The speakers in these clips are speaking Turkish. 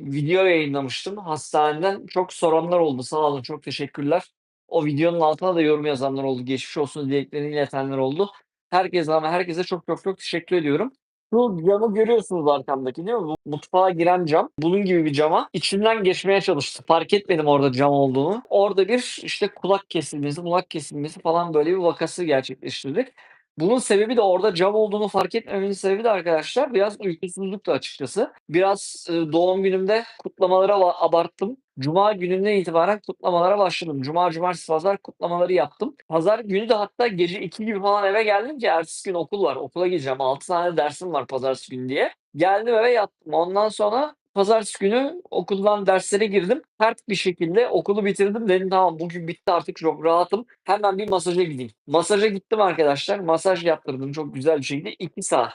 video yayınlamıştım hastaneden. Çok soranlar oldu. Sağ olun, çok teşekkürler. O videonun altına da yorum yazanlar oldu. Geçmiş olsun dileklerini iletenler oldu. Herkese ama herkese çok çok çok teşekkür ediyorum. Şu camı görüyorsunuz arkamdaki değil mi? Bu mutfağa giren cam. Bunun gibi bir cama içinden geçmeye çalıştım. Fark etmedim orada cam olduğunu. Orada bir işte kulak kesilmesi, kulak kesilmesi falan böyle bir vakası gerçekleştirdik. Bunun sebebi de orada cam olduğunu fark etmememin sebebi de arkadaşlar biraz uykusuzluktu açıkçası. Biraz, ııı, doğum günümde kutlamaları ava abarttım. Cuma gününden itibaren kutlamalara başladım. Cuma, cumartesi, pazar kutlamaları yaptım. Pazar günü de hatta gece 2 gibi falan eve geldim ki ertesi gün okul var. Okula gideceğim. 6 tane dersim var pazartesi günü diye. Geldim eve yattım. Ondan sonra pazartesi günü okuldan derslere girdim. Sert bir şekilde okulu bitirdim. Dedim tamam bugün bitti artık çok rahatım. Hemen bir masaja gideyim. Masaja gittim arkadaşlar. Masaj yaptırdım çok güzel bir şekilde 2 saat.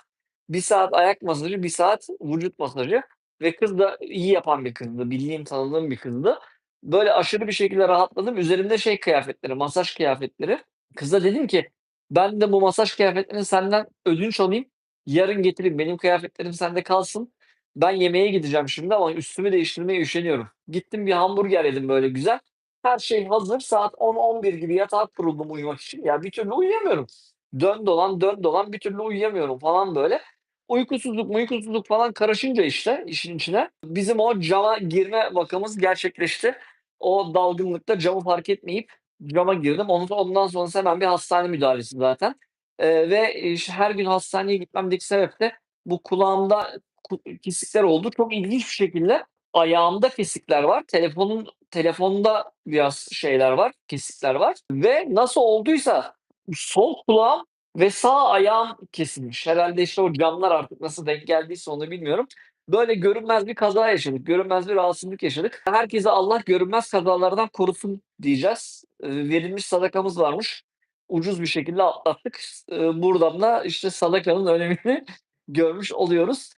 1 saat ayak masajı, 1 saat vücut masajı ve kız da iyi yapan bir kızdı. Bildiğim, tanıdığım bir kızdı. Böyle aşırı bir şekilde rahatladım. Üzerimde şey kıyafetleri, masaj kıyafetleri. Kıza dedim ki ben de bu masaj kıyafetlerini senden ödünç alayım. Yarın getireyim. Benim kıyafetlerim sende kalsın. Ben yemeğe gideceğim şimdi ama üstümü değiştirmeye üşeniyorum. Gittim bir hamburger yedim böyle güzel. Her şey hazır. Saat 10-11 gibi yatağa kuruldum uyumak için. Ya bir türlü uyuyamıyorum. Dön dolan, dön dolan bir türlü uyuyamıyorum falan böyle. Uykusuzluk muykusuzluk falan karışınca işte işin içine bizim o cama girme vakamız gerçekleşti. O dalgınlıkta camı fark etmeyip cama girdim. Onu ondan sonrası hemen bir hastane müdahalesi zaten. Eee, ve iş her gün hastaneye gitmemdeki sebep de bu kulağımda ku kesikler oldu. Çok ilginç bir şekilde ayağımda kesikler var. Telefonun telefonda biraz şeyler var, kesikler var ve nasıl olduysa sol kulağım ve sağ ayağım kesilmiş. Herhâlde işte o camlar artık nasıl denk geldiyse onu bilmiyorum. Böyle görünmez bir kaza yaşadık. Görünmez bir rahatsızlık yaşadık. Herkese Allah görünmez kazalardan korusun diyeceğiz. Eee, verilmiş sadakamız varmış. Ucuz bir şekilde atlattık. Eee, buradan da işte sadakanın önemini görmüş oluyoruz.